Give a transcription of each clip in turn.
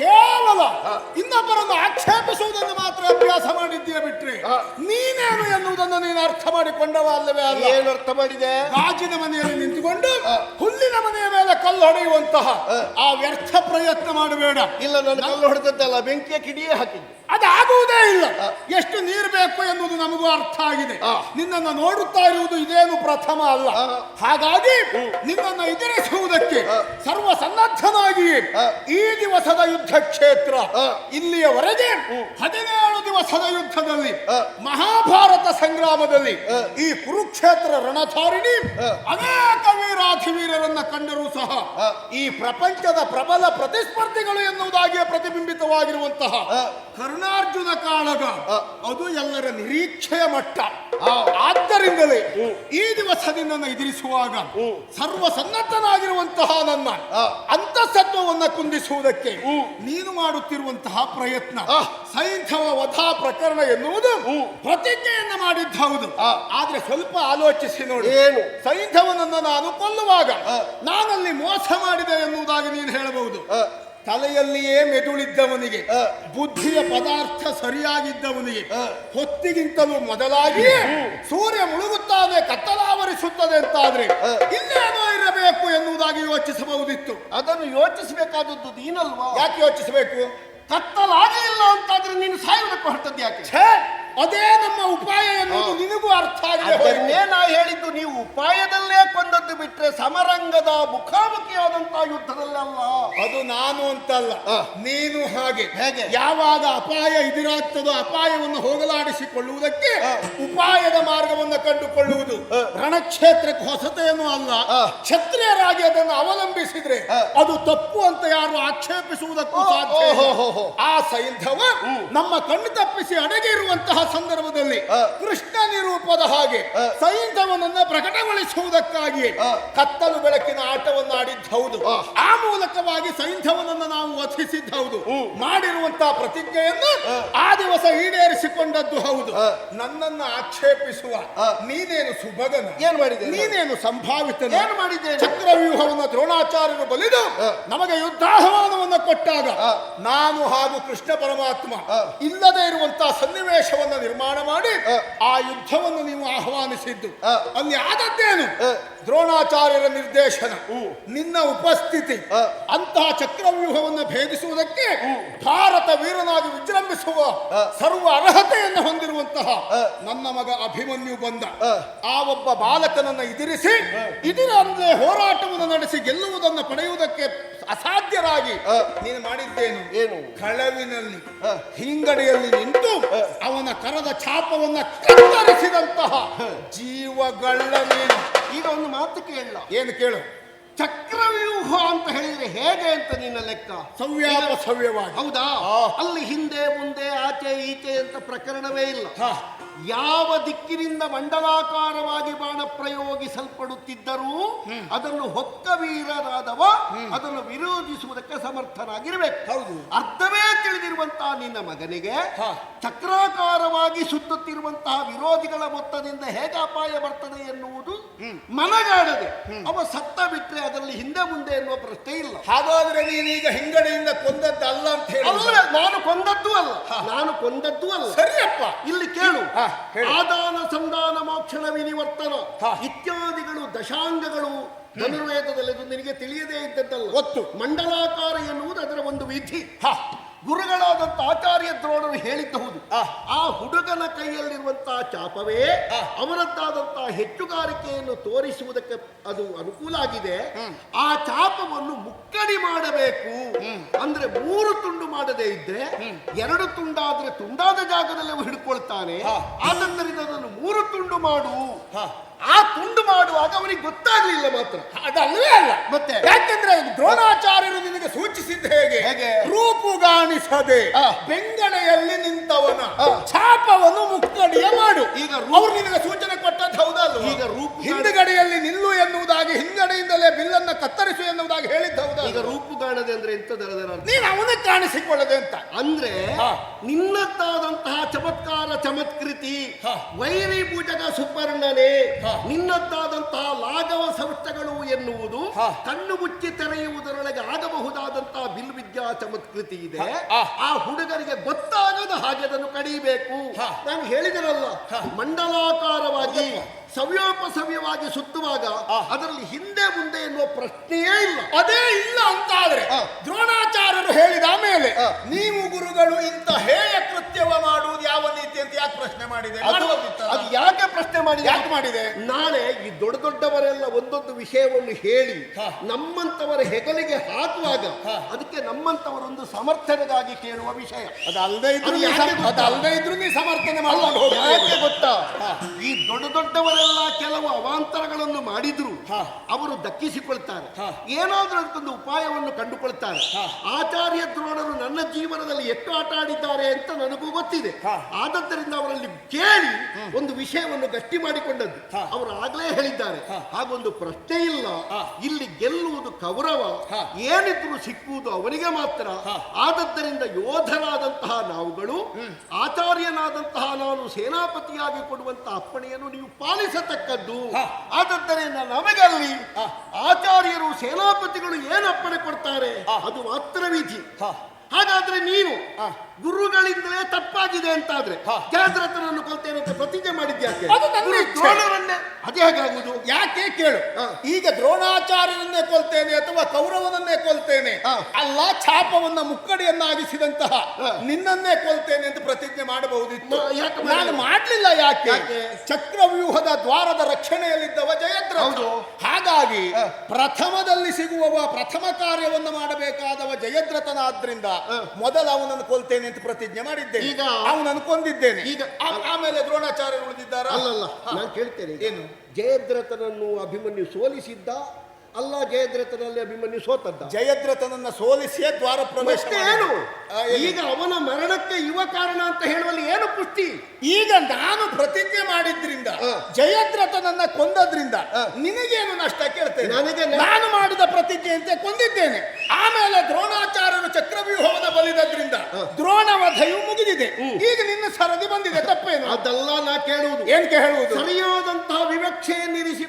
ಕೇವಲ ಇನ್ನೊಬ್ಬರನ್ನು ಆಕ್ಷೇಪಿಸುವುದನ್ನು ಮಾತ್ರ ಅಭ್ಯಾಸ ಮಾಡಿದ್ದೀಯ ಬಿಟ್ರೆ. ನೀನೇನು ಎನ್ನುವುದನ್ನು ನೀನು ಅರ್ಥ ಮಾಡಿಕೊಂಡವ ಅಲ್ಲವೇ ಅಲ್ಲ? ಏನು ಅರ್ಥ ಮಾಡಿದೆ? ಗಾಜಿನ ಮನೆಯಲ್ಲಿ ನಿಂತುಕೊಂಡು ಹುಲ್ಲಿನ ಮನೆಯ ಮೇಲೆ ಕಲ್ಲು ಹೊಡೆಯುವಂತಹ ಆ ವ್ಯರ್ಥ ಪ್ರಯತ್ನ ಮಾಡಬೇಡ. ಇಲ್ಲ ನಾನು ಕಲ್ಲು ಹೊಡೆದದ್ದಲ್ಲ ಬೆಂಕಿಯ ಕಿಡಿಯೇ ಹಾಕಿದ್ದು. ಅದಾಗುವುದೇ ಇಲ್ಲ ಎಷ್ಟು ನೀರು ಬೇಕು ಎನ್ನುವುದು ನಮಗೂ ಅರ್ಥ ಆಗಿದೆ. ನಿನ್ನನ್ನು ನೋಡುತ್ತಾ ಇರುವುದು ಇದೇನು ಪ್ರಥಮ ಅಲ್ಲ. ಹಾಗಾಗಿ ನಿನ್ನನ್ನು ಎದುರಿಸುವುದಕ್ಕೆ ಸರ್ವ ಸನ್ನದ್ಧನಾಗಿ ಈ ದಿವಸದ ಯುದ್ಧ ಕ್ಷೇತ್ರ ಇಲ್ಲಿಯವರೆಗೆ ಹದಿನೇಳು ದಿವಸದ ಯುದ್ಧದಲ್ಲಿ. ಮಹಾಭಾರತ ಸಂಗ್ರಾಮದಲ್ಲಿ. ಈ ಕುರುಕ್ಷೇತ್ರ ರಣಧಾರಿಣಿ. ಅನೇಕ ವೀರಾಧಿವೀರರನ್ನ ಕಂಡರೂ ಸಹ. ಈ ಪ್ರಪಂಚದ ಪ್ರಬಲ ಪ್ರತಿಸ್ಪರ್ಧಿಗಳು ಎನ್ನುವುದಾಗಿಯೇ ಪ್ರತಿಬಿಂಬಿತವಾಗಿರುವಂತಹ ಆ. ಕರ್ಣಾರ್ಜುನ ಕಾಳಗ. ಅದು ಎಲ್ಲರ ನಿರೀಕ್ಷೆಯ ಮಟ್ಟ. ಆದ್ದರಿಂದಲೇ ಈ ದಿವಸ ನಿನ್ನನ್ನು ಎದುರಿಸುವಾಗ ಸರ್ವ ಸನ್ನದ್ಧನಾಗಿರುವಂತಹ ನನ್ನ ಅಂತಸತ್ವವನ್ನು ಕುಂದಿಸುವುದಕ್ಕೆ ನೀನು ಮಾಡುತ್ತಿರುವಂತಹ ಪ್ರಯತ್ನ. ಸೈಂಧವ ವಧಾ ಪ್ರಕರಣ ಎನ್ನುವುದು ಪ್ರತಿಜ್ಞೆಯನ್ನು ಮಾಡಿದ್ದ ಹೌದು. ಆದ್ರೆ ಸ್ವಲ್ಪ ಆಲೋಚಿಸಿ ನೋಡಿ. ಏನು? ಸೈಂಧವನನ್ನು ನಾನು ಕೊಲ್ಲುವಾಗ. ನಾನಲ್ಲಿ ಮೋಸ ಮಾಡಿದೆ ಎನ್ನುವುದಾಗಿ ನೀನು ಹೇಳಬಹುದು. ತಲೆಯಲ್ಲಿಯೇ ಮೆದುಳಿದ್ದವನಿಗೆ. ಬುದ್ಧಿಯ ಪದಾರ್ಥ ಸರಿಯಾಗಿದ್ದವನಿಗೆ. ಹೊತ್ತಿಗಿಂತಲೂ ಮೊದಲಾಗಿ ಸೂರ್ಯ ಮುಳುಗುತ್ತಾನೆ ಕತ್ತಲಾವರಿಸುತ್ತದೆ ಅಂತಾದ್ರೆ. ಇಲ್ಲೇನೋ ಇರಬೇಕು ಎನ್ನುವುದಾಗಿ ಯೋಚಿಸಬಹುದಿತ್ತು ಅದನ್ನು ಯೋಚಿಸಬೇಕಾದದ್ದು ನೀನಲ್ವಾ ಯಾಕೆ ಯೋಚಿಸಬೇಕು ಕತ್ತಲಾಗೇ ಇಲ್ಲ ಅಂತಾದ್ರೆ ನೀನು ಸಾಯುವುದಕ್ಕೆ ಹೊರಟದ್ದು ಯಾಕೆ ಅದೇ ನಮ್ಮ ಉಪಾಯ ಎನ್ನುವುದು ನಿನಗೂ ಅರ್ಥ ಆಗಿದೆ. ಅದನ್ನೇ ನಾ ಹೇಳಿದ್ದು ನೀವು ಉಪಾಯದಲ್ಲೇ ಕೊಂದದ್ದು ಬಿಟ್ರೆ ಸಮರಂಗದ ಮುಖಾಮುಖಿಯಾದಂತಹ ಯುದ್ಧದಲ್ಲಲ್ಲ ಅದು ನಾನು ಅಂತಲ್ಲ ಆ. ನೀನು ಹಾಗೆ ಹೇಗೆ? ಯಾವಾಗ ಅಪಾಯ ಎದುರಾಗ್ತದೋ ಅಪಾಯವನ್ನು ಹೋಗಲಾಡಿಸಿಕೊಳ್ಳುವುದಕ್ಕೆ ಆ. ಉಪಾಯದ ಮಾರ್ಗವನ್ನು ಕಂಡುಕೊಳ್ಳುವುದು ಆ. ರಣಕ್ಷೇತ್ರಕ್ಕೆ ಹೊಸತೇನೂ ಅಲ್ಲ ಆ. ಕ್ಷತ್ರಿಯರಾಗಿ ಅದನ್ನು ಅವಲಂಬಿಸಿದ್ರೆ ಆ. ಅದು ತಪ್ಪು ಅಂತ ಯಾರು ಆಕ್ಷೇಪಿಸುವುದಕ್ಕೂ ಓ, ಸಾಧ್ಯ ಓ, ಇಲ್ಲ. ಹೋ, ಹೋ, ಹೋ. ಆ ಸೈಂಧವ ನಮ್ಮ ಕಣ್ಣು ತಪ್ಪಿಸಿ ಅಡಗಿರುವಂತಹ ಸಂದರ್ಭದಲ್ಲಿ. ಕೃಷ್ಣ ನಿರೂಪದ ಹಾಗೆ ಸೈಂತವನನ್ನ ಸೈಂಧವನನ್ನ ಪ್ರಕಟಗೊಳಿಸುವುದಕ್ಕಾಗಿ ಕತ್ತಲು ಬೆಳಕಿನ ಆಟವನ್ನು ಆಡಿದ್ದ ಹೌದು ಆ. ಮೂಲಕವಾಗಿ ಸೈಂಧವನನ್ನ ನಾವು ವಧಿಸಿದ್ದ ಹೌದು ಮಾಡಿರುವಂತಹ ಪ್ರತಿಜ್ಞೆಯನ್ನು ಆ. ದಿವಸ ಈಡೇರಿಸಿಕೊಂಡದ್ದು ಹೌದು ನನ್ನನ್ನ ಆಕ್ಷೇಪಿಸುವ. ನೀನೇನು ಸುಭಗನ ಏನ್ ಮಾಡಿದೆ ನೀನೇನು ಸಂಭಾವಿತ ಏನ್ ಮಾಡಿದೆ ಚಕ್ರವ್ಯೂಹವನ್ನು ದ್ರೋಣಾಚಾರ್ಯರು ಬಲಿದು. ನಮಗೆ ಯುದ್ಧಾಹ್ವಾನವನ್ನು ಕೊಟ್ಟಾಗ. ನಾನು ಹಾಗೂ ಕೃಷ್ಣ ಪರಮಾತ್ಮ ಇಲ್ಲದೆ ಇರುವಂತಹ ಸನ್ನಿವೇಶವನ್ನು ನಿರ್ಮಾಣ ಮಾಡಿ ಆ. ಯುದ್ಧವನ್ನು ನೀವು ಆಹ್ವಾನಿಸಿದ್ದು. ಅಲ್ಲಿ ಆದದ್ದೇನು ದ್ರೋಣಾಚಾರ್ಯರ ನಿರ್ದೇಶನ ನಿನ್ನ ಉಪಸ್ಥಿತಿ. ಅಂತಹ ಚಕ್ರವ್ಯೂಹವನ್ನು ಭೇದಿಸುವುದಕ್ಕೆ ಭಾರತ ವೀರನಾಗಿ ವಿಜೃಂಭಿಸುವ. ಸರ್ವ ಅರ್ಹತೆಯನ್ನು ಹೊಂದಿರುವಂತಹ ನನ್ನ ಮಗ ಅಭಿಮನ್ಯು ಬಂದ ಆ. ಒಬ್ಬ ಬಾಲಕನನ್ನು ಎದುರಿಸಿ ಅಂದ್ರೆ ಹೋರಾಟವನ್ನು ನಡೆಸಿ ಗೆಲ್ಲುವುದನ್ನು ಪಡೆಯುವುದಕ್ಕೆ ಅಸಾಧ್ಯರಾಗಿ. ನೀನು ಮಾಡಿದ್ದೇನು ಏನು? ಕಳವಿನಲ್ಲಿ. ಹಿಂಗಡೆಯಲ್ಲಿ ನಿಂತು ಅವನ ಕರದ ಛಾಪವನ್ನ ಕತ್ತರಿಸಿದಂತಹ ಜೀವಗಳ ನೀನು ಈಗ ಒಂದು ಮಾತು ಕೇಳಲ್ಲ ಏನು ಕೇಳು? ಚಕ್ರವ್ಯೂಹ ಅಂತ ಹೇಳಿದ್ರೆ ಹೇಗೆ ಅಂತ ನಿನ್ನ ಲೆಕ್ಕ? ಸವ್ಯಾಪ ಸವ್ಯವಾಗಿ. ಹೌದಾ? ಅಲ್ಲಿ ಹಿಂದೆ ಮುಂದೆ ಆಚೆ ಈಚೆ ಅಂತ ಪ್ರಕರಣವೇ ಇಲ್ಲ. ಯಾವ ದಿಕ್ಕಿನಿಂದ ಮಂಡಲಾಕಾರವಾಗಿ ಬಾಣ ಪ್ರಯೋಗಿಸಲ್ಪಡುತ್ತಿದ್ದರೂ ಅದನ್ನು ಹೊಕ್ಕ ವೀರರಾದವ ಅದನ್ನು ವಿರೋಧಿಸುವುದಕ್ಕೆ ಸಮರ್ಥನಾಗಿರಬೇಕು ಹೌದು. ಅರ್ಥವೇ ತಿಳಿದಿರುವಂತಹ ನಿನ್ನ ಮಗನಿಗೆ. ಚಕ್ರಾಕಾರವಾಗಿ ಸುತ್ತುತ್ತಿರುವಂತಹ ವಿರೋಧಿಗಳ ಮೊತ್ತದಿಂದ ಹೇಗೆ ಅಪಾಯ ಬರ್ತದೆ ಎನ್ನುವುದು ಮನಗಾಡದೆ. ಅವ ಸತ್ತ ಬಿಟ್ರೆ ಅದರಲ್ಲಿ ಹಿಂದೆ ಮುಂದೆ ಎನ್ನುವ ಪ್ರಶ್ನೆ ಇಲ್ಲ. ಹಾಗಾದ್ರೆ ನೀನೀಗ ಹಿಂಗಡೆಯಿಂದ ಕೊಂದದ್ದಲ್ಲ ಅಂತ ಹೇಳಿ. ಅಲ್ಲ ನಾನು ಕೊಂದದ್ದು ಅಲ್ಲ. ನಾನು ಕೊಂದದ್ದು ಅಲ್ಲ. ಸರಿಯಪ್ಪ. ಇಲ್ಲಿ ಕೇಳು. ಆದಾನ ಸಂದಾನ ಮೋಕ್ಷಣ ವಿನಿವರ್ತನ. ಇತ್ಯಾದಿಗಳು ದಶಾಂಗಗಳು ಧನುರ್ವೇದದಲ್ಲಿ ನಿನಗೆ ತಿಳಿಯದೇ ಇದ್ದದ್ದಲ್ಲ. ಒತ್ತು. ಮಂಡಲಾಕಾರ ಎನ್ನುವುದು ಅದರ ಒಂದು ವಿಧಿ. ಗುರುಗಳಾದಂತ ಆಚಾರ್ಯ ದ್ರೋಣರು ಹೇಳಿದ್ದ ಹೌದು ಆ. ಆ ಹುಡುಗನ ಕೈಯಲ್ಲಿರುವಂತಹ ಚಾಪವೇ ಅವನದ್ದಾದಂತಹ ಅವರದ್ದಾದಂತಹ ಹೆಚ್ಚುಗಾರಿಕೆಯನ್ನು ತೋರಿಸುವುದಕ್ಕೆ ಅದು ಅನುಕೂಲ ಆಗಿದೆ. ಆ ಚಾಪವನ್ನು ಮುಕ್ಕಡಿ ಮಾಡಬೇಕು. ಅಂದ್ರೆ ಮೂರು ತುಂಡು ಮಾಡದೇ ಇದ್ರೆ ಎರಡು ತುಂಡಾದ್ರೆ ತುಂಡಾದ ಜಾಗದಲ್ಲಿ ಹಿಡ್ಕೊಳ್ತಾನೆ. ಆದ್ದರಿಂದ ಅದನ್ನು ಮೂರು ತುಂಡು ಮಾಡು. ಆ ತುಂಡು ಮಾಡುವಾಗ ಅವನಿಗೆ ಗೊತ್ತಾಗ್ಲಿಲ್ಲ ಮಾತ್ರ ಅದಲ್ಲವೇ ಅಲ್ಲ ಮತ್ತೆ? ಯಾಕೆಂದ್ರೆ ದ್ರೋಣಾಚಾರ್ಯರು ನಿನಗೆ ಸೂಚಿಸಿದ್ದು ಹೇಗೆ ಹೇಗೆ? ರೂಪುಗಾಣಿಸದೆ ಬೆಂಗಣೆಯಲ್ಲಿ ನಿಂತವನ. ಛಾಪವನ್ನು ಮುಕ್ಕಡಿಯ ಮಾಡು ಈಗ ಅವ್ರು ನಿನಗೆ ಸೂಚನೆ ಕೊಟ್ಟದ್ದು ಹೌದಲ್ಲ ಈಗ ಹಿಂದಗಡೆಯಲ್ಲಿ ನಿಲ್ಲು ಎನ್ನುವುದಾಗಿ ಹಿಂಗಡೆಯಿಂದಲೇ ಬಿಲ್ಲನ್ನ ಕತ್ತರಿಸು ಎನ್ನುವುದಾಗಿ ಹೇಳಿದ್ದು ಈಗ ರೂಪು ಕಾಣದೆ ಅಂದ್ರೆ ಎಂತದರ ನೀನು ಅವನೇ ಕಾಣಿಸಿಕೊಳ್ಳದೆ ಅಂತ. ಅಂದ್ರೆ ನಿನ್ನತ್ತಾದಂತಹ ನಿನ್ನದ್ದಾದಂತಹ ಚಮತ್ಕಾರ ಚಮತ್ಕೃತಿ. ವೈರಿ ಪೂಜಕ ಸುಪರ್ಣನೆ ನಿನ್ನತ್ತಾದಂತಹ ನಿನ್ನದ್ದಾದಂತಹ ಲಾಘವ ಎನ್ನುವುದು. ಕಣ್ಣು ಮುಚ್ಚಿ ತೆರೆಯುವುದರೊಳಗೆ ಆಗಬಹುದಾದಂತಹ ಬಿಲ್ ವಿದ್ಯಾ ಚಮತ್ಕೃತಿ ಇದೆ ಆ. ಹುಡುಗರಿಗೆ ಗೊತ್ತಾಗದ ಹಾಗೆ ಅದನ್ನು ಕಡಿಬೇಕು. ನಾನು ಹೇಳಿದರಲ್ಲ ಮಂಡಲಾಕಾರವಾಗಿ ಸವ್ಯೋಪಸವ್ಯವಾಗಿ ಸುತ್ತುವಾಗ. ಅದರಲ್ಲಿ ಹಿಂದೆ ಮುಂದೆ ಎನ್ನುವ ಪ್ರಶ್ನೆಯೇ ಇಲ್ಲ ಅದೇ ಇಲ್ಲ ಅಂತ ಆದ್ರೆ. ದ್ರೋಣಾಚಾರ್ಯರು ಹೇಳಿದ ಮೇಲೆ. ನೀವು ಗುರುಗಳು ಇಂತ ಹೇಯ ಕೃತ್ಯವ ಮಾಡುವುದು ಯಾವ ನೀತಿ ಅಂತ ಯಾಕೆ ಪ್ರಶ್ನೆ ಮಾಡಿದೆ ಅದು ಯಾಕೆ ಪ್ರಶ್ನೆ ಮಾಡಿದೆ ಯಾಕೆ ಮಾಡಿದೆ ನಾಳೆ ಈ ದೊಡ್ಡ ದೊಡ್ಡವರೆಲ್ಲ ಒಂದೊಂದು ವಿಷಯವನ್ನು ಹೇಳಿ. ನಮ್ಮಂತವರ ಹೆಗಲಿಗೆ ಹಾಕುವಾಗ. ಅದಕ್ಕೆ ನಮ್ಮಂತವರೊಂದು ಸಮರ್ಥನೆಗಾಗಿ ಕೇಳುವ ವಿಷಯ ಅದು ಅಲ್ಲದೆ ಇದ್ರು ಅದು ನೀ ಯಾಕೆ ಸಮ- ಗೊತ್ತಾ? ಅದು ಅಲ್ಲದೆ ಇದ್ರು ನೀ ಸಮರ್ಥನೆ ಯಾಕೆ ಗೊತ್ತಾ ಈ ದೊಡ್ಡ ದೊಡ್ಡವರೆಲ್ಲ ಕೆಲವು ಅವಾಂತರಗಳನ್ನು ಮಾಡಿದ್ರು ಹ. ಅವರು ದಕ್ಕಿಸಿಕೊಳ್ತಾರೆ. ಏನಾದರೂ ಅದಕ್ಕೊಂದು ಉಪಾಯವನ್ನು ಕಂಡುಕೊಳ್ತಾರೆ. ಆಚಾರ್ಯ ದ್ರೋಣರು ನನ್ನ ಜೀವನದಲ್ಲಿ ಎಷ್ಟು ಆಟ ಆಡಿದ್ದಾರೆ ಅಂತ ನನಗೂ ಗೊತ್ತಿದೆ. ಆದ್ದರಿಂದ ಆದದ್ದರಿಂದ ಅವರಲ್ಲಿ ಕೇಳಿ ಒಂದು ವಿಷಯವನ್ನು ಗಟ್ಟಿ ಮಾಡಿಕೊಂಡದ್ದು. ಅವರು ಆಗ್ಲೇ ಹೇಳಿದ್ದಾರೆ. ಹಾಗೊಂದು ಪ್ರಶ್ನೆ ಇಲ್ಲ. ಇಲ್ಲಿ ಗೆಲ್ಲುವುದು ಕೌರವ. ಏನಿದ್ರು ಸಿಕ್ಕುವುದು ಅವನಿಗೆ ಮಾತ್ರ. ಆದದ್ದರಿಂದ ಯೋಧರಾದಂತಹ ನಾವುಗಳು ಆಚಾರ್ಯನಾದಂತಹ ನಾನು ಸೇನಾಪತಿಯಾಗಿ ಕೊಡುವಂತಹ ಅಪ್ಪಣೆಯನ್ನು ನೀವು ಪಾಲಿಸತಕ್ಕದ್ದು ಹ. ಆದದ್ದರಿಂದ ನಮಗಲ್ಲಿ. ಆಚಾರ್ಯರು ಸೇನಾಪತಿಗಳು ಏನು ಅಪ್ಪಣೆ ಕೊಡ್ತಾರೆ. ಅದು ಮಾತ್ರ ವಿಧಿ. ಹಾಗಾದ್ರೆ ನೀನು. ಗುರುಗಳಿಂದಲೇ ತಪ್ಪಾಗಿದೆ ಅಂತಾದ್ರೆ ಹ. ಜಯದ್ರಥನನ್ನು ಕೊಲ್ತೇನೆ ಅಂತ ಪ್ರತಿಜ್ಞೆ ಮಾಡಿದ್ಯಾಕೆ ಅದು ನನ್ನ ಇಚ್ಛೆ. ಅದೇ ಹೇಗಾಗುವುದು ಯಾಕೆ ಕೇಳು ಹ. ಈಗ ದ್ರೋಣಾಚಾರ್ಯನನ್ನೇ ಕೊಲ್ತೇನೆ ಅಥವಾ ಕೌರವನನ್ನೇ ಕೊಲ್ತೇನೆ ಹಾ. ಅಲ್ಲ ಛಾಪವನ್ನ ಮುಕ್ಕಡಿಯನ್ನಾಗಿಸಿದಂತಹ ಹ. ನಿನ್ನನ್ನೇ ಕೊಲ್ತೇನೆ ಅಂತ ಪ್ರತಿಜ್ಞೆ ಮಾಡಬಹುದಿತ್ತು ಮ- ಯಾಕೆ ಮಾಡಿಲ್ಲ? ನಾನು ಮಾಡ್ಲಿಲ್ಲ ಯಾಕೆ ಯಾಕೆ? ಚಕ್ರವ್ಯೂಹದ ದ್ವಾರದ ರಕ್ಷಣೆಯಲ್ಲಿದ್ದವ ಜಯದ್ರಥ ಹೌದು. ಹಾಗಾಗಿ ಹ. ಪ್ರಥಮದಲ್ಲಿ ಸಿಗುವವ ಪ್ರಥಮ ಕಾರ್ಯವನ್ನು ಮಾಡಬೇಕಾದವ ಜಯದ್ರಥನಾದ್ರಿಂದ. ಮೊದಲು ಅವನನ್ನು ಕೊಲ್ತೇನೆ ಅಂತ ಪ್ರತಿಜ್ಞೆ ಮಾಡಿದ್ದೇನೆ. ಈಗ- ಅವನು ಅನ್ಕೊಂಡಿದ್ದೇನೆ. ಈಗ ಆಮೇಲೆ ದ್ರೋಣಾಚಾರ್ಯ ಉಳಿದಿದ್ದಾರ? ಅಲ್ಲಲ್ಲ ನಾನು ಕೇಳ್ತೇನೆ ಏನು? ಜಯದ್ರಥನನ್ನು ಅಭಿಮನ್ಯು ಸೋಲಿಸಿದ್ದ ಅಲ್ಲ ಜಯದ್ರಥನಲ್ಲಿ ಅಭಿಮನ್ಯು ಸೋತದ್ದ ಜಯದ್ರಥನನ್ನ ಸೋಲಿಸಿಯೇ ದ್ವಾರ ಪ್ರವೇಶ ಮತ್ತೆ ಏನು? ಈಗ ಅವನ ಮರಣಕ್ಕೆ ಯುವ ಕಾರಣ ಅಂತ ಹೇಳುವಲ್ಲಿ ಏನು ಪುಷ್ಟಿ? ಈಗ ನಾನು ಪ್ರತಿಜ್ಞೆ ಮಾಡಿದ್ರಿಂದ. ಜಯದ್ರಥನನ್ನ ಕೊಂದದ್ರಿಂದ. ನಿನಗೇನು ನಷ್ಟ ಕೇಳ್ತೇನೆ? ನನಗೆ ನಾನು ಮಾಡಿದ ಪ್ರತಿಜ್ಞೆಯಂತೆ ಕೊಂದಿದ್ದೇನೆ. ಆಮೇಲೆ ದ್ರೋಣಾಚಾರ್ಯರು ಚಕ್ರವ್ಯೂಹವನ್ನು ಬಲಿದದ್ರಿಂದ ದ್ರೋಣ ವಧೆಯು ಮುಗಿದಿದೆ. ಈಗ ನಿನ್ನ ಸರದಿ ಬಂದಿದೆ ತಪ್ಪೇನು? ಅದೆಲ್ಲ ನಾ ಕೇಳುವುದು. ಏನ್ ಕೇಳುವುದು? ಸರಿಯಾದಂತಹ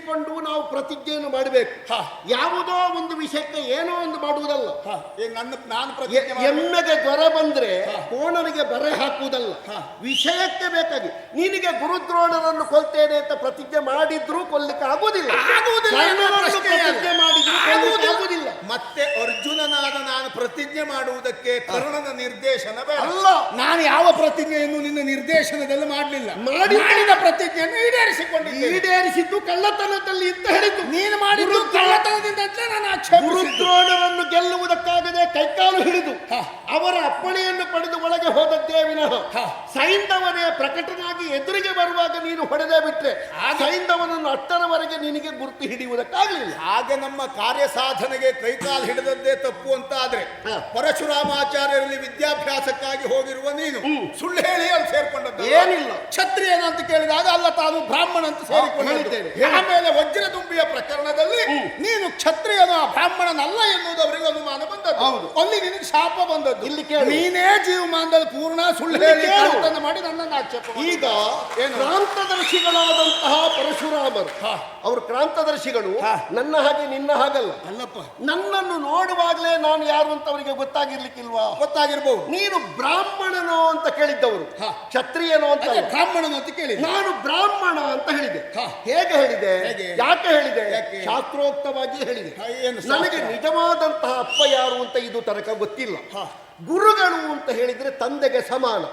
ವಿವಕ್ಷೆಯನ್ನಿರಿಸಿಕೊಂಡು ನಾವು ಪ್ರತಿಜ್ಞೆಯನ್ನು ಮಾಡಬೇಕು. ಹಾ. ಯಾವುದೋ ಒಂದು ವಿಷಯಕ್ಕೆ ಏನೋ ಒಂದು ಮಾಡುವುದಲ್ಲ. ಹ, ನನ್ನ ನಾನು ಎ- ಪ್ರತಿಜ್ಞೆ ಎಮ್ಮೆಗೆ ಜ್ವರ ಬಂದ್ರೆ. ಕೋಣನಿಗೆ ಬರೆ ಹಾಕುವುದಲ್ಲ. ಹ. ವಿಷಯಕ್ಕೆ ಬೇಕಾಗಿ. ನಿನಗೆ ಗುರುದ್ರೋಣರನ್ನು ಕೊಲ್ತೇನೆ ಅಂತ ಪ್ರತಿಜ್ಞೆ ಮಾಡಿದ್ರೂ ಕೊಲ್ಲಿಕ್ಕೆ ಆಗುವುದಿಲ್ಲ. ಆಗುವುದಿಲ್ಲ ಎನ್ನುವ ಕರ್ಣನನ್ನು ಪ್ರಶ್ನೆಯೇ ಅಲ್ಲ. ಪ್ರತಿಜ್ಞೆ ಮಾಡಿದ್ರೂ ಕೊಲ್ಲಿಕ್ಕೆ ಆಗುವುದಿಲ್ಲ. ಮತ್ತೆ ಅರ್ಜುನನಾದ ನಾನು ಪ್ರತಿಜ್ಞೆ ಮಾಡುವುದಕ್ಕೆ ಕರುಣನ ನಿರ್ದೇಶನ ಬೇಡ. ಅಲ್ಲ. ನಾನು ಯಾವ ಪ್ರತಿಜ್ಞೆಯನ್ನು ನಿನ್ನ ನಿರ್ದೇಶನದಲ್ಲಿ ಮಾಡಲಿಲ್ಲ. ಮಾಡಿ- ಮಾಡಿದ ಪ್ರತಿಜ್ಞೆಯನ್ನು ಈಡೇರಿಸಿಕೊಂಡು ಈಡೇರಿಸಿದ್ದು ಕಳ್ಳತನದಲ್ಲಿ ಅಂತ ಹೇಳಿದ್ದು. ನೀನು ಮಾಡಿದ್ದು ಕಳ್ಳತನದಿಂದ ನಾನು ಗೆಲ್ಲುವುದಕ್ಕಾಗದೆ ಕೈಕಾಲು ಹಿಡಿದು. ಅವರ ಅಪ್ಪಣೆಯನ್ನು ಪಡೆದು ಒಳಗೆ ಹೋದದ್ದೇ ವಿನಃ. ಸೈಂಧವನೇ ಪ್ರಕಟನಾಗಿ ಎದುರಿಗೆ ಬರುವಾಗ ನೀನು ಹೊಡೆದೇ ಬಿಟ್ಟರೆ ಆ ಸೈಂಧವನನ್ನು ಅಷ್ಟರವರೆಗೆ ನಿನಗೆ ಗುರುತು ಹಿಡಿಯುವುದಕ್ಕಾಗಲಿಲ್ಲ. ಹಾಗೆ ನಮ್ಮ ಕಾರ್ಯ ಸಾಧನೆಗೆ ಕೈಕಾಲು ಹಿಡಿದದ್ದೇ ತಪ್ಪು ಅಂತ ಆದ್ರೆ. ಪರಶುರಾಮಾಚಾರ್ಯರಲ್ಲಿ ವಿದ್ಯಾಭ್ಯಾಸಕ್ಕಾಗಿ ಹೋಗಿರುವ ನೀನು ಸುಳ್ಳು ಹೇಳಿ ಅಲ್ಲಿ ಸೇರ್ಕೊಂಡದ್ದು ಏನಿಲ್ಲ. ಕ್ಷತ್ರಿಯನ ಅಂತ ಕೇಳಿದಾಗ ಅಲ್ಲ ತಾನು ಬ್ರಾಹ್ಮಣ ಅಂತ ಸೇರಿಕೊಂಡಿದ್ದು ಆಮೇಲೆ ವಜ್ರ ವಜ್ರದುಂಬಿಯ ಪ್ರಕರಣದಲ್ಲಿ ನೀನು ಕ್ಷತ್ರಿಯನ ಬ್ರಾಹ್ಮಣನಲ್ಲ ಎನ್ನುವುದು ಅವರಿಗೆ ಅನುಮಾನ ಬಂದದ್ದು. ಹೌದು. ಅಲ್ಲಿ ನಿನಗೆ ಶಾಪ ಬಂದದ್ದು. ಇಲ್ಲಿ ಕೇಳಿ ನೀನೇ ಜೀವಮಾನದಲ್ಲಿ ಪೂರ್ಣ ಸುಳ್ಳು ಹೇಳಿ. ಮಾಡಿ ನನ್ನನ್ನು ಆಕ್ಷೇಪ ಈಗ? ಕ್ರಾಂತದರ್ಶಿಗಳಾದಂತಹ ಪರಶುರಾಮರು. ಅವರು ಕ್ರಾಂತದರ್ಶಿಗಳು. ನನ್ನ ಹಾಗೆ ನಿನ್ನ ಹಾಗಲ್ಲ ಅಲ್ಲಪ್ಪ ನನ್ನನ್ನು ನೋಡುವಾಗಲೇ ನಾನು ಯಾರು ಅಂತ ಅವರಿಗೆ ಗೊತ್ತಾಗಿರ್ಲಿಕ್ಕಿಲ್ವಾ ಗೊತ್ತಾಗಿರ್ಬೋದು ನೀನು ಬ್ರಾಹ್ಮಣನೋ ಅಂತ ಕೇಳಿದ್ದವರು ಕ್ಷತ್ರಿಯನು ಅಂತ. ಬ್ರಾಹ್ಮಣನು ಅಂತ ಕೇಳಿ ನಾನು ಬ್ರಾಹ್ಮಣ ಅಂತ ಹೇಳಿದೆ. ಹೇಗೆ ಹೇಳಿದೆ ಯಾಕೆ ಹೇಳಿದೆ? ಶಾಸ್ತ್ರೋಕ್ತವಾಗಿ ಹೇಳಿದೆ ನನಗೆ ನಿಜವಾದಂತಹ ಅಪ್ಪ ಯಾರು ಅಂತ ಇದು ತನಕ ಗೊತ್ತಿಲ್ಲ. ಗುರುಗಳು ಅಂತ ಹೇಳಿದ್ರೆ ತಂದೆಗೆ ಸಮಾನ.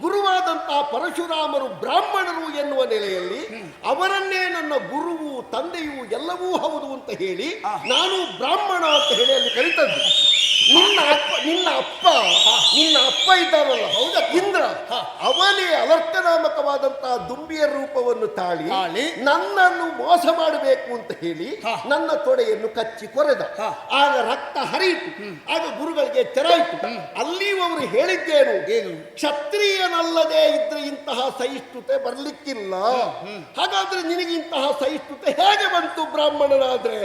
ಗುರುವಾದಂತಹ ಪರಶುರಾಮರು ಬ್ರಾಹ್ಮಣರು ಎನ್ನುವ ನೆಲೆಯಲ್ಲಿ ಅವರನ್ನೇ ನನ್ನ ಗುರುವು ತಂದೆಯು ಎಲ್ಲವೂ ಹೌದು ಅಂತ ಹೇಳಿ ನಾನು ಬ್ರಾಹ್ಮಣ ಅಂತ ಹೇಳಿ ಅಲ್ಲಿ ಕಲಿತದ್ದು ನಿನ್ನ ಅಪ್ಪ ನಿನ್ನ ಅಪ್ಪ ನಿನ್ನ ಅಪ್ಪ ಇದ್ದಾರಲ್ಲ ಹೌದಾ? ಇಂದ್ರ. ಅವನೇ ಅಲರ್ಕನಾಮಕವಾದಂತಹ ದುಂಬಿಯ ರೂಪವನ್ನು ತಾಳಿ. ನನ್ನನ್ನು ಮೋಸ ಮಾಡಬೇಕು ಅಂತ ಹೇಳಿ ನನ್ನ ತೊಡೆಯನ್ನು ಕಚ್ಚಿ ಕೊರೆದ. ಆಗ ರಕ್ತ ಹರಿಯಿತು. ಆಗ ಗುರುಗಳಿಗೆ ತೆರಾಯಿತು ಅಲ್ಲಿ ಅವರು ಹೇಳಿದ್ದೇನು? ಕ್ಷತ್ರಿಯನಲ್ಲದೆ ಇದ್ರೆ ಇಂತಹ ಸಹಿಷ್ಣುತೆ ಬರ್ಲಿಕ್ಕಿಲ್ಲ. ಹಾಗಾದ್ರೆ ನಿನಗಿಂತಹ ಸಹಿಷ್ಣುತೆ ಹೇಗೆ ಬಂತು ಬ್ರಾಹ್ಮಣನಾದ್ರೆ.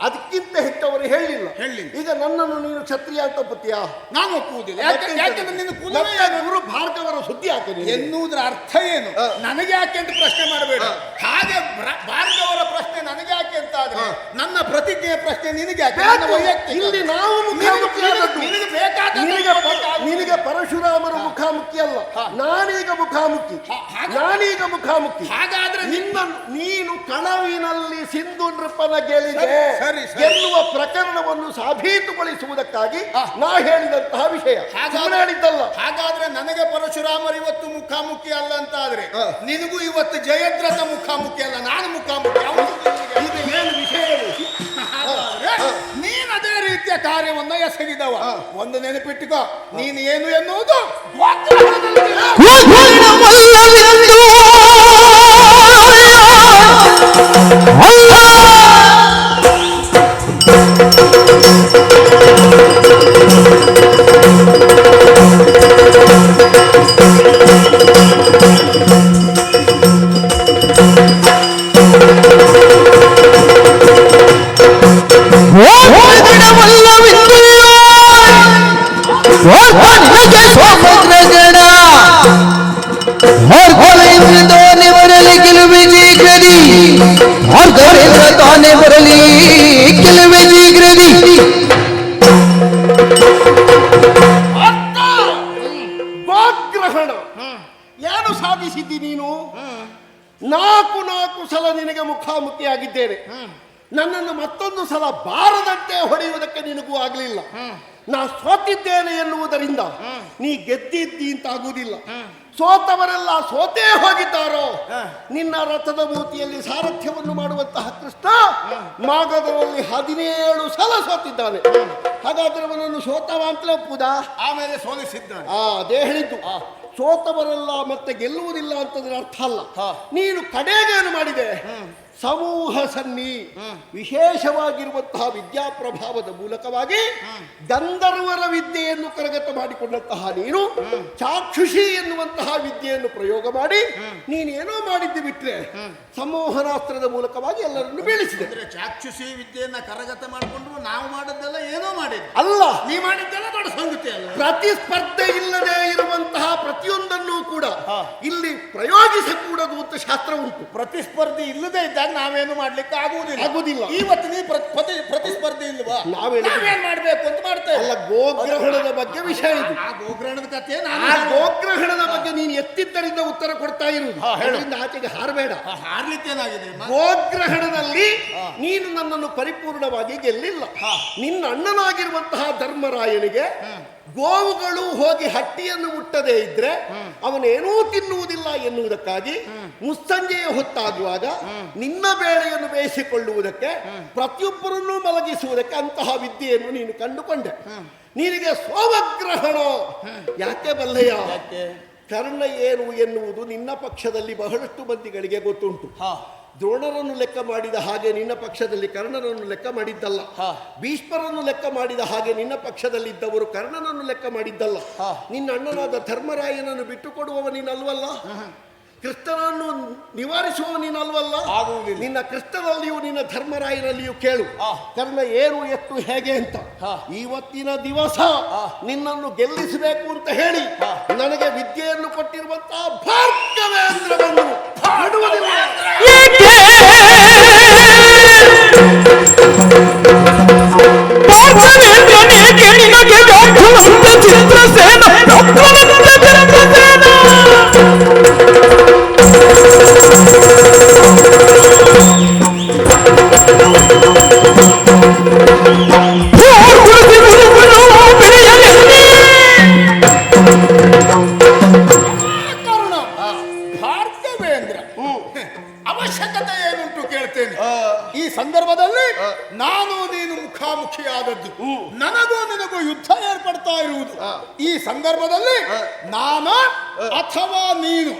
ಅದಕ್ಕಿಂತ ಹೆಚ್ಚು ಅವರು ಹೇಳಿಲ್ಲ. ಹೇಳಿಲ್ಲ. ಈಗ ನನ್ನನ್ನು ನೀನು ಕ್ಷತ್ರಿಯ ಅಂತ ಒಪ್ಪುತ್ತೀಯಾ? ನಾನು ಒಪ್ಪುವುದಿಲ್ಲ. ಯಾಕೆ ಯಾಕೆಂದ್ರೆ ನಿನ್ನ ಕುಲವೇ ಮತ್ತೆ ಏನು? ಗುರು ಭಾರ್ಗವರ ಸುದ್ದಿ ಹಾಕಿ ಎನ್ನುವುದರ ಅರ್ಥ ಏನು? ಹ. ನನಗೆ ಯಾಕೆ ಅಂತ ಪ್ರಶ್ನೆ ಮಾಡಬೇಡ. ಹಾಗೆ ಬ್ರ- ಭಾರ್ಗವರ ಪ್ರಶ್ನೆ ನನಗೆ ಹ. ನನ್ನ ಪ್ರತಿಜ್ಞೆಯ ಪ್ರಶ್ನೆ ನಿನಗೆ. ಇಲ್ಲಿ ನಾವು ನಿನಗೆ- ಪರಶುರಾಮರು ಮುಖಾಮುಖಿ ಅಲ್ಲ. ನಾನೀಗ ಮುಖಾಮುಖಿ. ನಾನೀಗ ಮುಖಾಮುಖಿ. ಹಾಗಾದ್ರೆ ನಿನ್ನ ನೀನು ಕಣವಿನಲ್ಲಿ ಸಿಂಧು ನೃಪನ ಗೆಲಿದೆ. ಗೆಲ್ಲುವ ಪ್ರಕರಣವನ್ನು ಸಾಬೀತುಗೊಳಿಸುವುದಕ್ಕಾಗಿ. ನಾ ಹೇಳಿದಂತಹ ವಿಷಯ. ಹೇಳಿದ್ದಲ್ಲ. ಹಾಗಾದ್ರೆ ನನಗೆ ಪರಶುರಾಮರು ಇವತ್ತು ಮುಖಾಮುಖಿ ಅಲ್ಲ ಅಂತ ಆದ್ರೆ ನಿನಗೂ ಇವತ್ತು ಜಯದ್ರಥ ಮುಖಾಮುಖಿ ಅಲ್ಲ. ನಾನು ಮುಖಾಮುಖಿ. ಅವನು ಇದು ಏನು ವಿಷಯ? ಹಾಗಾದ್ರೆ ನೀನ್ ಅದೇ ರೀತಿಯ ಕಾರ್ಯವನ್ನ ಎಸಗಿದವ. ಒಂದು ನೆನಪಿಟ್ಟುಕೋ ನೀನು ಏನು ಎನ್ನುವುದು ಗೋತ್ರಹಣದಲ್ಲಿ ತಾನೇ ಬರಲಿ ಗೆಲುವೆ ಜೀಗ್ರದಿ. ಮಾರ್ಗವೇಂದ್ರ ತಾನೇ ಬರಲಿ ಗೆಲುವೆ ಜೀಗ್ರದಿ. ಗೋಗ್ರಹಣ ಏನು ಸಾಧಿಸಿದ್ದಿ ನೀನು? ನಾಲ್ಕು ನಾಲ್ಕು ಸಲ ನಿನಗೆ ಮುಖಾಮುಖಿಯಾಗಿದ್ದೇನೆ. ನನ್ನನ್ನು ಮತ್ತೊಂದು ಸಲ ಬಾರದಂತೆ ಹೊಡೆಯುವುದಕ್ಕೆ ನಿನಗೂ ಆಗಲಿಲ್ಲ. ನಾ ಸೋತಿದ್ದೇನೆ ಎನ್ನುವುದರಿಂದ ನೀ ಗೆದ್ದಿದ್ದಿ ಅಂತ ಆಗುವುದಿಲ್ಲ. ಸೋತವರೆಲ್ಲ ಸೋತೇ ಹೋಗಿದ್ದಾರೋ? ನಿನ್ನ ರಥದ ಮೂತಿಯಲ್ಲಿ ಸಾರಥ್ಯವನ್ನು ಮಾಡುವಂತಹ ಕೃಷ್ಣ ಮಾಗದರಲ್ಲಿ ಹದಿನೇಳು ಸಲ ಸೋತಿದ್ದಾನೆ. ಹಾಗಾದ್ರೆ ಅವನನ್ನು ಸೋತವ ಅಂತಲೇ ಒಪ್ಪುದಾ ಆಮೇಲೆ ಸೋಲಿಸಿದ್ದಾನೆ. ಆ ಅದೇ ಹೇಳಿದ್ದು. ಸೋತವರೆಲ್ಲ ಮತ್ತೆ ಗೆಲ್ಲುವುದಿಲ್ಲ ಅಂತಂದ್ರೆ ಅರ್ಥ ಅಲ್ಲ. ನೀನು ಕಡೆಗೇನು ಮಾಡಿದೆ? ಸಮೂಹ ಸನ್ನಿ. ವಿಶೇಷವಾಗಿರುವಂತಹ ವಿದ್ಯಾಪ್ರಭಾವದ ಮೂಲಕವಾಗಿ ಗಂಧರ್ವರ ವಿದ್ಯೆಯನ್ನು ಕರಗತ ಮಾಡಿಕೊಂಡಂತಹ ನೀನು ಚಾಕ್ಷುಷಿ ಎನ್ನುವಂತಹ ವಿದ್ಯೆಯನ್ನು ಪ್ರಯೋಗ ಮಾಡಿ ನೀನೇನೋ ಮಾಡಿದ್ದು ಬಿಟ್ರೆ ಸಮೂಹನಾಸ್ತ್ರದ ಮೂಲಕವಾಗಿ ಎಲ್ಲರನ್ನು ಬೀಳಿಸಿದೆ. ಅಂದ್ರೆ ಚಾಕ್ಷುಷಿ ವಿದ್ಯೆಯನ್ನ ಕರಗತ ಮಾಡಿಕೊಂಡು ನಾವು ಮಾಡಿದ್ದೆಲ್ಲ ಏನೋ ಮಾಡಿದ್ದೆ. ಅಲ್ಲ. ನೀ ಮಾಡಿದ್ದೆಲ್ಲ ದೊಡ್ಡ ಸಂಗತಿ ಅಲ್ಲ. ಪ್ರತಿಸ್ಪರ್ಧೆ ಇಲ್ಲದೆ ಇರುವಂತಹ ಇಲ್ಲಿ ಪ್ರಯೋಗಿಸಕೂಡದು ಅಂತ ಶಾಸ್ತ್ರ ಉಂಟು. ಪ್ರತಿಸ್ಪರ್ಧಿ ಇಲ್ಲದೆ ಇದ್ದಾಗ ನಾವೇನು ಮಾಡ್ಲಿಕ್ಕೆ ಆಗುವುದಿಲ್ಲ. ಆಗುದಿಲ್ಲ ಇವತ್ತು ನೀ ಪ್ರ- ಪ್ರತಿ ಪ್ರತಿಸ್ಪರ್ಧಿ ಇಲ್ವಾ? ನಾವೇನು ಮಾಡ್ಬೇಕು ಅಂತ ಮಾಡ್ತೇವೆ. ಅಲ್ಲ ಗೋಗ್ರಹಣದ ಬಗ್ಗೆ ವಿಷಯ ಇದು. ಆ ಗೋಗ್ರಹಣದ ಕಥೆ ಆ ಗೋಗ್ರಹಣದ ಬಗ್ಗೆ ನೀನು ಎತ್ತಿದ್ದರಿಂದ ಉತ್ತರ ಕೊಡ್ತಾ ಇರುವುದು. ಆಚೆಗೆ ಹಾರಬೇಡ. ಹಾರ್ಲಿಕ್ಕೇನಾಗಿದೆ ಏನಾಗಿದೆ ಗೋಗ್ರಹಣದಲ್ಲಿ ನೀನು ನನ್ನನ್ನು ಪರಿಪೂರ್ಣವಾಗಿ ಗೆಲ್ಲಿಲ್ಲ. ನಿನ್ನ ಅಣ್ಣನಾಗಿರುವಂತಹ ಧರ್ಮರಾಯನಿಗೆ ಗೋವುಗಳು ಹೋಗಿ ಹಟ್ಟಿಯನ್ನು ಮುಟ್ಟದೇ ಇದ್ರೆ ಅವನೇನೂ ತಿನ್ನುವುದಿಲ್ಲ ಎನ್ನುವುದಕ್ಕಾಗಿ ಮುಸ್ಸಂಜೆಯ ಹೊತ್ತಾಗುವಾಗ ನಿನ್ನ ಬೇಳೆಯನ್ನು ಬೇಯಿಸಿಕೊಳ್ಳುವುದಕ್ಕೆ ಪ್ರತಿಯೊಬ್ಬರನ್ನೂ ಮಲಗಿಸುವುದಕ್ಕೆ ಅಂತಹ ವಿದ್ಯೆಯನ್ನು ನೀನು ಕಂಡುಕೊಂಡೆ. ನಿನಗೆ ಸೋಮಗ್ರಹಣ ಯಾಕೆ ಬಲ್ಲಯ್ಯ ಕರ್ಣ ಏನು ಎನ್ನುವುದು ನಿನ್ನ ಪಕ್ಷದಲ್ಲಿ ಬಹಳಷ್ಟು ಮಂದಿಗಳಿಗೆ ಗೊತ್ತುಂಟು. ದ್ರೋಣರನ್ನು ಲೆಕ್ಕ ಮಾಡಿದ ಹಾಗೆ ನಿನ್ನ ಪಕ್ಷದಲ್ಲಿ ಕರ್ಣನನ್ನು ಲೆಕ್ಕ ಮಾಡಿದ್ದಲ್ಲ. ಭೀಷ್ಮರನ್ನು ಲೆಕ್ಕ ಮಾಡಿದ ಹಾಗೆ ನಿನ್ನ ಪಕ್ಷದಲ್ಲಿದ್ದವರು ಕರ್ಣನನ್ನು ಲೆಕ್ಕ ಮಾಡಿದ್ದಲ್ಲ. ನಿನ್ನ ಅಣ್ಣನಾದ ಧರ್ಮರಾಯನನ್ನು ಬಿಟ್ಟುಕೊಡುವವ ನೀನಲ್ವಲ್ಲ? ಕ್ರಿಸ್ತನನ್ನು ನಿವಾರಿಸುವ ನೀನಲ್ವಲ್ಲ. ನಿನ್ನ ಕ್ರಿಸ್ತನಲ್ಲಿಯೂ ನಿನ್ನ ಧರ್ಮರಾಯನಲ್ಲಿಯೂ ಕೇಳು. ಕರ್ಣ ಏನು ಎತ್ತು ಹೇಗೆ ಅಂತ. ಇವತ್ತಿನ ದಿವಸ ನಿನ್ನನ್ನು ಗೆಲ್ಲಿಸಬೇಕು ಅಂತ ಹೇಳಿ ನನಗೆ ವಿದ್ಯೆಯನ್ನು ಕೊಟ್ಟಿರುವಂತಹ ಭಾರ್ಗವೇಂದ್ರವನ್ನು ಬಿಡುವುದಿಲ್ಲ. ಕೇಳ್ತೇನೆ ಈ ಸಂದರ್ಭದಲ್ಲಿ ನಾನು ನೀನು ಮುಖಾಮುಖಿಯಾದದ್ದು. ನನಗೂ ನಿನಗೂ ಯುದ್ಧ ಏರ್ಪಡ್ತಾ ಇರುವುದು. ಈ ಸಂದರ್ಭದಲ್ಲಿ ನಾನು ಅಥವಾ ನೀನು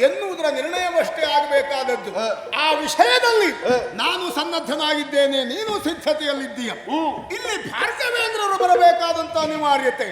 ಎನ್ನುವುದರ ನಿರ್ಣಯವಷ್ಟೇ ಆಗಬೇಕಾದದ್ದು. ಆ. ವಿಷಯದಲ್ಲಿ ನಾನು ಸನ್ನದ್ಧನಾಗಿದ್ದೇನೆ ನೀನು ಸಿದ್ಧತೆಯಲ್ಲಿದ್ದೀಯ. ಇಲ್ಲಿ ಭಾರ್ಗವೇಂದ್ರರು ಬರಬೇಕಾದಂತ ಅನಿವಾರ್ಯತೆ.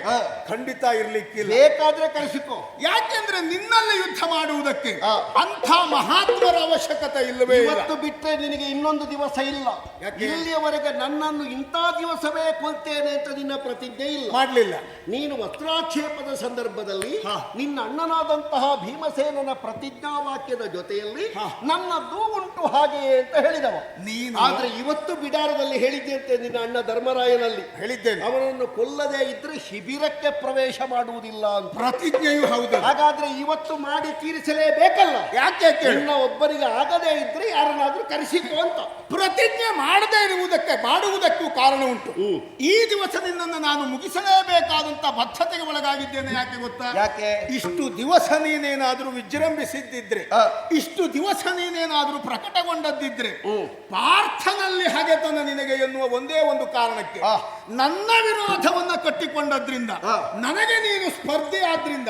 ಖಂಡಿತ ಇರ್ಲಿಕ್ಕೆ ಬೇಕಾದ್ರೆ ಕಳಿಸಿಕೋ. ಯಾಕೆಂದ್ರೆ ನಿನ್ನಲ್ಲಿ ಯುದ್ಧ ಮಾಡುವುದಕ್ಕೆ ಅಂಥ ಮಹಾತ್ಮರ ಅವಶ್ಯಕತೆ ಇಲ್ಲವೇ ಇವತ್ತು ಇವತ್ತು ಬಿಟ್ಟರೆ ನಿನಗೆ ಇನ್ನೊಂದು ದಿವಸ ಇಲ್ಲ. ಯಾಕೆ? ಇಲ್ಲಿಯವರೆಗೆ ನನ್ನನ್ನು ಇಂಥ ದಿವಸವೇ ಕೊಲ್ತೇನೆ ಅಂತ ನಿನ್ನ ಪ್ರತಿಜ್ಞೆ ಇಲ್ಲ. ಮಾಡಲಿಲ್ಲ. ನೀನು ವಸ್ತ್ರಾಕ್ಷೇಪದ ಸಂದರ್ಭದಲ್ಲಿ ನಿನ್ನ ಅಣ್ಣನಾದಂತಹ ಭೀಮಸೇನನ ಪ್ರತಿಜ್ಞಾ ವಾಕ್ಯದ ಜೊತೆಯಲ್ಲಿ ನನ್ನದ್ದು ಉಂಟು ಹಾಗೆಯೇ ಅಂತ ಹೇಳಿದವ. ನೀನು ಆದ್ರೆ ಇವತ್ತು ಬಿಡಾರದಲ್ಲಿ ಹೇಳಿದ್ದೆ ಅಂತೆ ನಿನ್ನ ಅಣ್ಣ ಧರ್ಮರಾಯನಲ್ಲಿ. ಹೇಳಿದ್ದೇನೆ. ಅವನನ್ನು ಕೊಲ್ಲದೆ ಇದ್ರೆ ಶಿಬಿರಕ್ಕೆ ಪ್ರವೇಶ ಮಾಡುವುದಿಲ್ಲ ಅಂತ. ಪ್ರತಿಜ್ಞೆಯೂ ಹೌದು. ಹಾಗಾದ್ರೆ ಇವತ್ತು ಮಾಡಿ ತೀರಿಸಲೇಬೇಕಲ್ಲ? ಯಾಕೆ ಕೇಳು? ಒಬ್ಬರಿಗೆ ಆಗದೇ ಇದ್ರೆ ಯಾರನ್ನಾದ್ರೂ ಕರೆಸಿಕೊ ಅಂತ ಪ್ರತಿಜ್ಞೆ ಮಾಡದೇ ಇರುವುದಕ್ಕೆ ಮಾಡುವುದಕ್ಕೂ ಕಾರಣ ಉಂಟು ಈ ದಿವಸದಿಂದ ನಾನು ಮುಗಿಸಲೇಬೇಕಾದಂತ ಬದ್ಧತೆಗೆ ಒಳಗಾಗಿದ್ದೇನೆ ಯಾಕೆ ಗೊತ್ತಾ ಯಾಕೆ? ಇಷ್ಟು ದಿವಸ ನೀನೇನಾದ್ರೂ ವಿಜೃಂಭಿಸಿದ್ದಿದ್ರೆ. ಇಷ್ಟು ದಿವಸ ನೀನೇನಾದ್ರೂ ಪ್ರಕಟಗೊಂಡದ್ದಿದ್ರೆ ಪಾರ್ಥನಲ್ಲಿ ಹಗೆತನ ನಿನಗೆ ಎನ್ನುವ ಒಂದೇ ಒಂದು ಕಾರಣಕ್ಕೆ. ನನ್ನ ವಿರೋಧವನ್ನ ಕಟ್ಟಿಕೊಂಡದ್ರಿಂದ ನನಗೆ ನೀನು ಸ್ಪರ್ಧೆ ಆದ್ರಿಂದ.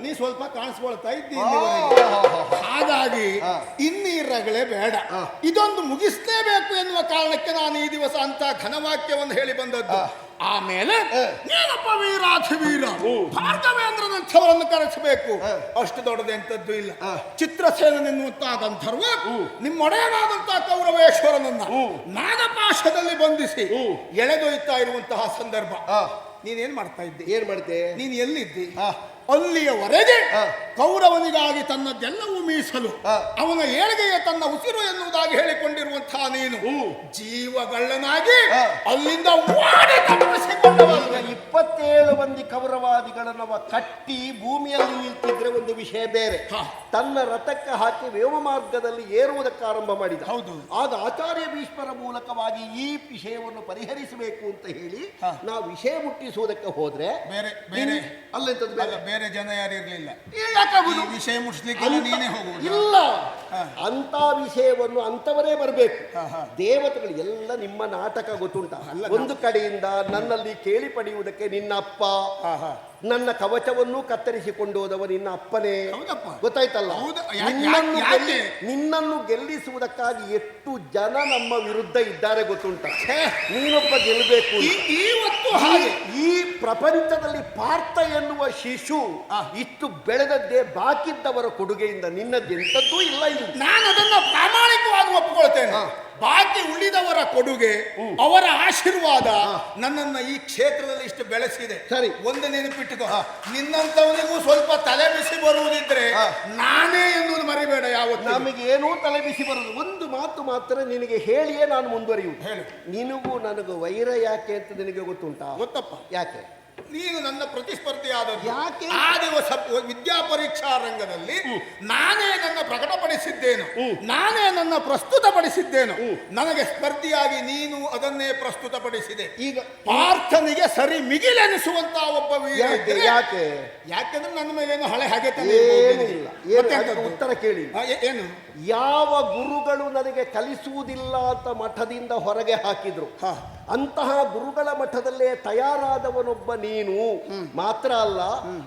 ನೀ ಸ್ವಲ್ಪ ಕಾಣಿಸ್ಕೊಳ್ತಾ ಇದ್ದೀನಿ. ಹಾಗಾಗಿ. ಇನ್ನೀರಗಳೇ ಬೇಡ ಇದೊಂದು ಮುಗಿಸ್ಲೇಬೇಕು ಎನ್ನುವ ಕಾರಣಕ್ಕೆ ನಾನು ಈ ದಿವಸ ಅಂತ ಘನವಾಕ್ಯವನ್ನು ಹೇಳಿ ಬಂದದ್ದು. ಆಮೇಲೆ ಏನಪ್ಪ ನೀನಪ್ಪ ವೀರಾಧಿವೀರ. ಭಾರ್ಗವೇಂದ್ರನಂಥವರನ್ನು ಕರೆಸಬೇಕು. ಅಷ್ಟು ದೊಡ್ಡದೆಂಥದ್ದು ಇಲ್ಲ ಚಿತ್ರಸೇನ ಗಂಧರ್ವ ಹ್ಮ್. ನಿಮ್ಮೊಡೆಯನಾದಂತಹ ಕೌರವೇಶ್ವರನನ್ನ. ನಾಗಪಾಶದಲ್ಲಿ ಬಂಧಿಸಿ. ಎಳೆದೊಯ್ತಾ ಇರುವಂತಹ ಸಂದರ್ಭ ಆ. ನೀನೇನ್ ಮಾಡ್ತಾ ಇದ್ದೆ ಏನ್ ಮಾಡ್ತೆ ನೀನು ಎಲ್ಲಿದ್ದಿ. ಅಲ್ಲಿಯವರೆಗೆ. ಕೌರವನಿಗಾಗಿ ತನ್ನದೆಲ್ಲವೂ ಮೀಸಲು. ಅವನ ಏಳಿಗೆಯ ತನ್ನ ಉಸಿರು ಎನ್ನುವುದಾಗಿ ಹೇಳಿಕೊಂಡಿರುವಂತಹ ನೀನು ಜೀವಗಳನಾಗಿ ಜೀವಗಳ್ಳನಾಗಿ ಅಲ್ಲಿಂದ ಇಪ್ಪತ್ತೇಳು ಮಂದಿ ಕೌರವಾದಿಗಳನ್ನವ ಕಟ್ಟಿ ಭೂಮಿಯಲ್ಲಿ ನಿಲ್ತಿದ್ರೆ ಒಂದು ವಿಷಯ ಬೇರೆ. ತನ್ನ ರಥಕ್ಕೆ ಹಾಕಿ ವ್ಯೋಮ ಮಾರ್ಗದಲ್ಲಿ ಏರುವುದಕ್ಕೆ ಆರಂಭ ಮಾಡಿದ ಹೌದು. ಆಗ ಆಚಾರ್ಯ ಭೀಷ್ಮರ ಮೂಲಕವಾಗಿ ಈ ವಿಷಯವನ್ನು ಪರಿಹರಿಸಬೇಕು ಅಂತ ಹೇಳಿ. ನಾವು ವಿಷಯ ಮುಟ್ಟಿಸುವುದಕ್ಕೆ ಹೋದ್ರೆ ಬೇರೆ ಬೇರೆ ಅಲ್ಲೆಂತದ್ದು ಬೇರೆ ಅಲ್ಲ, ಬೇರೆ ಜನ ಯಾರು ಇರಲಿಲ್ಲ? ಈ ವಿಷಯ ಮುಟ್ಸ್ಲಿಕ್ಕೆಲ್ಲ ಅಂತ- ನೀನೇ ಹೋಗುವುದು ಇಲ್ಲ. ಅಂತ ವಿಷಯವನ್ನು ಅಂತವರೇ ಬರಬೇಕು. ದೇವತೆಗಳು ಎಲ್ಲ ನಿಮ್ಮ ನಾಟಕ ಗೊತ್ತುಂಟ ಒಂದು ಕಡೆಯಿಂದ ನನ್ನಲ್ಲಿ ಕೇಳಿ ಪಡೆಯುವುದಕ್ಕೆ ನಿನ್ನಪ್ಪ. ನನ್ನ ಕವಚವನ್ನು ಕತ್ತರಿಸಿಕೊಂಡು ಹೋದವ ನಿನ್ನ ಅಪ್ಪನೇ. ಹೌದಪ್ಪ. ಗೊತ್ತಾಯ್ತಲ್ಲ? ನಿನ್ನನ್ನು? ಗೆಲ್ಲಿ- ನಿನ್ನನ್ನು ಗೆಲ್ಲಿಸುವುದಕ್ಕಾಗಿ ಎಷ್ಟು ಜನ ನಮ್ಮ ವಿರುದ್ಧ ಇದ್ದಾರೆ ಗೊತ್ತುಂಟ? ನೀನೊಬ್ಬ ಗೆಲ್ಲಬೇಕು. ಈ- ಇವತ್ತು ಹಾಗೆ. ಈ ಪ್ರಪಂಚದಲ್ಲಿ ಪಾರ್ಥ ಎನ್ನುವ ಶಿಶು. ಇಷ್ಟು ಬೆಳೆದದ್ದೇ ಬಾಕಿದ್ದವರ ಕೊಡುಗೆಯಿಂದ ನಿನ್ನದೆಂಥದ್ದೂ ಇಲ್ಲ ಇಲ್ಲಿ. ನಾನು ಅದನ್ನು ಪ್ರಾಮಾಣಿಕವಾಗಿ ಒಪ್ಪಿಕೊಳ್ತೇನೆ. ಹಾ. ಬಾಕಿ ಉಳಿದವರ ಕೊಡುಗೆ ಅವರ ಆಶೀರ್ವಾದ ನನ್ನನ್ನು ಈ ಕ್ಷೇತ್ರದಲ್ಲಿ ಇಷ್ಟು ಬೆಳೆಸಿದೆ. ಸರಿ. ಒಂದು ನೆನಪಿಟ್ಟುಕೋ ನಿನ್ನಂತವನಿಗೂ ಸ್ವಲ್ಪ ತಲೆ ಬಿಸಿ ಬರುವುದಿದ್ರೆ. ನಾನೇ ಎನ್ನುವುದು ಮರಿಬೇಡ ಯಾವತ್ತು. ನಮಗೆ ಏನೂ ತಲೆ ಬಿಸಿ ಬರೋದು ಒಂದು ಮಾತು ಮಾತ್ರ ನಿನಗೆ ಹೇಳಿಯೇ ನಾನು ಮುಂದುವರಿಯುವುದು. ಹೇಳು. ನಿನಗೂ ನನಗೂ ವೈರ ಯಾಕೆ ಅಂತ ನಿನಗೆ ಗೊತ್ತುಂಟಾ? ಗೊತ್ತಪ್ಪ. ಯಾಕೆ? ನೀನು ನನ್ನ ಪ್ರತಿಸ್ಪರ್ಧಿಯಾದ ಯಾಕೆ? ಆ ದಿವಸ ವಿದ್ಯಾ ಪರೀಕ್ಷಾ ರಂಗದಲ್ಲಿ ನಾನೇ ನನ್ನ ಪ್ರಕಟಪಡಿಸಿದ್ದೇನು. ನಾನೇ ನನ್ನ ಪ್ರಸ್ತುತಪಡಿಸಿದ್ದೇನು. ನನಗೆ ಸ್ಪರ್ಧಿಯಾಗಿ ನೀನು ಅದನ್ನೇ ಪ್ರಸ್ತುತಪಡಿಸಿದೆ. ಈಗ ಪಾರ್ಥನಿಗೆ ಸರಿ ಮಿಗಿಲೆನಿಸುವಂತಹ ಒಬ್ಬ ವೀರ ಯಾಕೆ? ಯಾಕೆಂದ್ರೆ ನನ್ನ ಏನು ಹಳೆ ಹಾಗೆ ಉತ್ತರ ಕೇಳಿ. ಏನು? ಯಾವ ಗುರುಗಳು ನನಗೆ ಕಲಿಸುವುದಿಲ್ಲ ಅಂತ ಮಠದಿಂದ ಹೊರಗೆ ಹಾಕಿದ್ರು. ಹಾ. ಅಂತಹ ಗುರುಗಳ ಮಠದಲ್ಲೇ ತಯಾರಾದವನೊಬ್ಬ ನೀನು. ಮಾತ್ರ ಅಲ್ಲ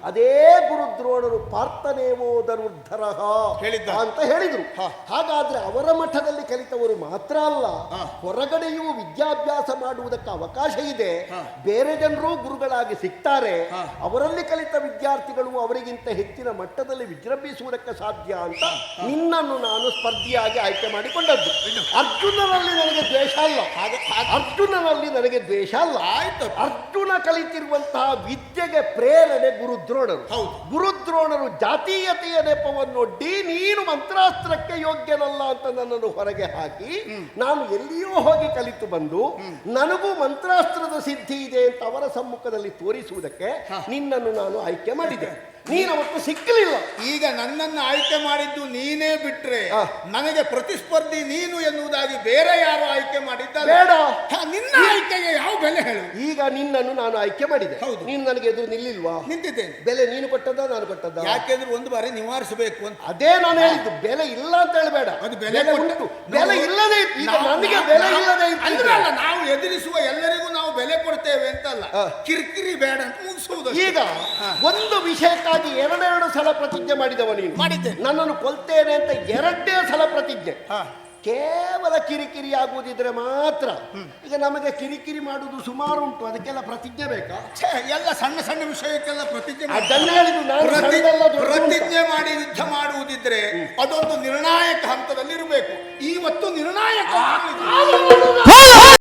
ಅದೇ ಗುರುದ್ರೋಣರು ಪಾರ್ಥನೇವೋ ಧನುರ್ಧರ ಹೇಳಿದ್ದ. ಅಂತ ಹೇಳಿದ್ರು. ಹಾಗಾದ್ರೆ ಅವರ ಮಠದಲ್ಲಿ ಕಲಿತವರು ಮಾತ್ರ ಅಲ್ಲ ಹೊರಗಡೆಯೂ ವಿದ್ಯಾಭ್ಯಾಸ ಮಾಡುವುದಕ್ಕೆ ಅವಕಾಶ ಇದೆ. ಬೇರೆ ಜನರು ಗುರುಗಳಾಗಿ ಸಿಗ್ತಾರೆ. ಅವರಲ್ಲಿ ಕಲಿತ ವಿದ್ಯಾರ್ಥಿಗಳು ಅವರಿಗಿಂತ ಹೆಚ್ಚಿನ ಮಟ್ಟದಲ್ಲಿ ವಿಜೃಂಭಿಸುವುದಕ್ಕೆ ಸಾಧ್ಯ ಅಂತ ನಿನ್ನನ್ನು ನಾನು ಸ್ಪರ್ಧಿಯಾಗಿ ಆಯ್ಕೆ ಮಾಡಿಕೊಂಡದ್ದು. ಅರ್ಜುನನಲ್ಲಿ ನನಗೆ ದ್ವೇಷ ಅಲ್ಲ. ಅರ್ಜುನನಲ್ಲಿ ನನಗೆ ದ್ವೇಷ ಅಲ್ಲ. ಆಯ್ತು. ಅರ್ಜುನ ಕಲಿತಿರುವಂತಹ ವಿದ್ಯೆಗೆ ಪ್ರೇರಣೆ ಗುರುದ್ರೋಣರು. ಹೌದು. ಗುರುದ್ರೋಣರು ಜಾತೀಯತೆಯ ನೆಪವನ್ನೊಡ್ಡಿ ನೀನು ಮಂತ್ರಾಸ್ತ್ರಕ್ಕೆ ಯೋಗ್ಯನಲ್ಲ ಅಂತ ನನ್ನನ್ನು ಹೊರಗೆ ಹಾಕಿ ನಾನು ಎಲ್ಲಿಯೋ ಹೋಗಿ ಕಲಿತು ಬಂದು ನನಗೂ ಮಂತ್ರಾಸ್ತ್ರದ ಸಿದ್ಧಿ ಇದೆ ಅಂತ ಅವರ ಸಮ್ಮುಖದಲ್ಲಿ ತೋರಿಸುವುದಕ್ಕೆ ನಿನ್ನನ್ನು ನಾನು ಆಯ್ಕೆ ಮಾಡಿದೆ. ನೀನು ಅವತ್ತು ಸಿಕ್ಕಲಿಲ್ಲ. ಈಗ ನನ್ನನ್ನು ಆಯ್ಕೆ ಮಾಡಿದ್ದು ನೀನೇ ಬಿಟ್ರೆ. ನನಗೆ ಪ್ರತಿಸ್ಪರ್ಧಿ ನೀನು ಎನ್ನುವುದಾಗಿ ಬೇರೆ ಯಾರು ಆಯ್ಕೆ ಮಾಡಿದ್ದಾರೆ? ಬೇಡ. ನಿನ್ನ ಆಯ್ಕೆಗೆ ಯಾವ ಬೆಲೆ ಹೇಳು? ಈಗ ನಿನ್ನನ್ನು ನಾನು ಆಯ್ಕೆ ಮಾಡಿದೆ. ಹೌದು. ನೀನು ನನಗೆ ಎದುರು ನಿಲ್ಲಿಲ್ವಾ? ನಿಂತಿದ್ದೇನೆ. ಬೆಲೆ ನೀನು ಕೊಟ್ಟದ್ದ ನಾನು ಕೊಟ್ಟದ್ದ? ಯಾಕೆಂದ್ರೆ ಒಂದು ಬಾರಿ ನಿವಾರಿಸಬೇಕು ಅಂತ. ಅದೇ ನಾನು ಹೇಳಿದ್ದು. ಬೆಲೆ ಇಲ್ಲ ಅಂತ ಹೇಳಬೇಡ. ಅದು ಬೆಲೆ ಕೊಟ್ಟು- ಉಂಟು. ಬೆಲೆ ಇಲ್ಲದೆ ಇತ್ತು. ನನಗೆ ಬೆಲೆ ಇಲ್ಲದೆ ಇತ್ತು ನಾವು ಎದುರಿಸುವ ಎಲ್ಲರಿಗೂ ನಾವು ಬೆಲೆ ಕೊಡ್ತೇವೆ ಅಂತಲ್ಲ. ಕಿರಿಕಿರಿ ಬೇಡ ಅಂತ ಮುಗಿಸುವುದು ಈಗ ಒಂದು ಎರಡೆರಡು ಸಲ ಪ್ರತಿಜ್ಞೆ ಮಾಡಿದವ ನೀನು. ಮಾಡಿದ್ದೆ. ನನ್ನನ್ನು ಕೊಲ್ತೇನೆ ಅಂತ ಎರಡೇ ಸಲ ಪ್ರತಿಜ್ಞೆ. ಕೇವಲ ಕಿರಿಕಿರಿ ಆಗುವುದಿದ್ರೆ ಮಾತ್ರ. ಈಗ ನಮಗೆ ಕಿರಿಕಿರಿ ಮಾಡುವುದು ಸುಮಾರು ಉಂಟು. ಅದಕ್ಕೆಲ್ಲ ಪ್ರತಿಜ್ಞೆ ಬೇಕಾ? ಎಲ್ಲ ಸಣ್ಣ ಸಣ್ಣ ವಿಷಯಕ್ಕೆಲ್ಲ ಪ್ರತಿಜ್ಞೆ. ಪ್ರತಿಜ್ಞೆ ಮಾಡಿ ಯುದ್ಧ ಮಾಡುವುದಿದ್ರೆ ಅದೊಂದು ನಿರ್ಣಾಯಕ ಹಂತದಲ್ಲಿ ಇರಬೇಕು ಇವತ್ತು ನಿರ್ಣಾಯಕ